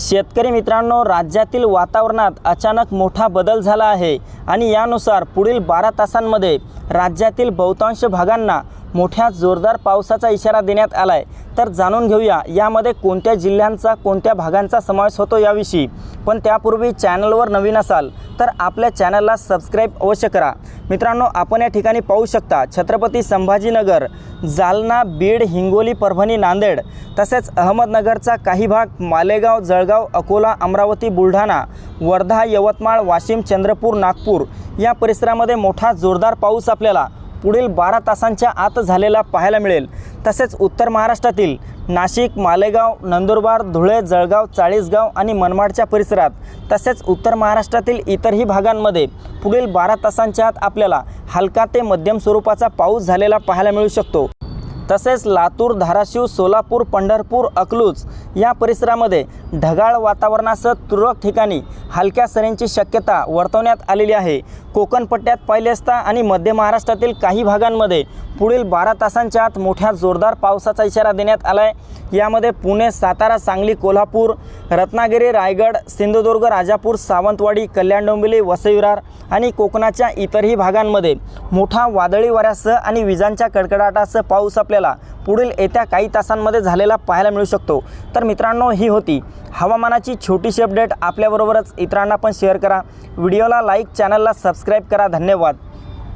शेतकरी मित्रांनो राज्यातील वातावरणात अचानक मोठा बदल झाला आहे आणि यानुसार पुढील बारा तासांमध्ये राज्यातील बहुतांश भागांना मोठ्या जोरदार पावसाचा इशारा देण्यात आला आहे तर जाणून घेऊया यामध्ये कोणत्या जिल्ह्यांचा कोणत्या भागांचा समावेश होतो याविषयी. पण त्यापूर्वी चॅनलवर नवीन असाल तर आपल्या चॅनलला सबस्क्राईब अवश्य करा. मित्रांनो आपण या ठिकाणी पाहू शकता छत्रपती संभाजीनगर जालना बीड हिंगोली परभणी नांदेड तसेच अहमदनगरचा काही भाग मालेगाव जळगाव अकोला अमरावती बुलढाणा वर्धा यवतमाळ वाशिम चंद्रपूर नागपूर या परिसरामध्ये मोठा जोरदार पाऊस आपल्याला पुढील बारा तासांच्या आत झालेला पाहायला मिळेल. तसेच उत्तर महाराष्ट्रातील नाशिक मालेगाव नंदुरबार धुळे जळगाव चाळीसगाव आणि मनमाडच्या परिसरात तसेच उत्तर महाराष्ट्रातील इतरही भागांमध्ये पुढील बारा तासांच्या आत आपल्याला हलका ते मध्यम स्वरूपाचा पाऊस झालेला पाहायला मिळू शकतो. तसेच लातूर धाराशिव सोलापूर पंढरपूर अकलूज या परिसरामध्ये ढगाळ वातावरणासह तुरळक ठिकाणी हलक्या सरींची शक्यता वर्तवण्यात आलेली आहे. कोकण पट्ट्यात पाहिले असता आणि मध्य महाराष्ट्रातील काही भागांमध्ये पुढील बारा तासांच्या आत मोठ्या जोरदार पावसाचा इशारा देण्यात आला आहे यामध्ये पुणे सातारा सांगली कोल्हापूर रत्नागिरी रायगड सिंधुदुर्ग राजापूर सावंतवाडी कल्याण डोंबिवली वसईविरार आणि कोकणाच्या इतरही भागांमध्ये मोठा वादळी वाऱ्यासह आणि विजांच्या कडकडाटासह पाऊस आपल्या आपल्याला पुढील येत्या काही तासांमध्ये झालेला पाहायला मिळू शकतो. तर मित्रांनो ही होती हवामानाची छोटीशी अपडेट आपल्याबरोबरच इतरांना पण शेअर करा. व्हिडिओला लाईक चॅनलला सबस्क्राईब करा. धन्यवाद.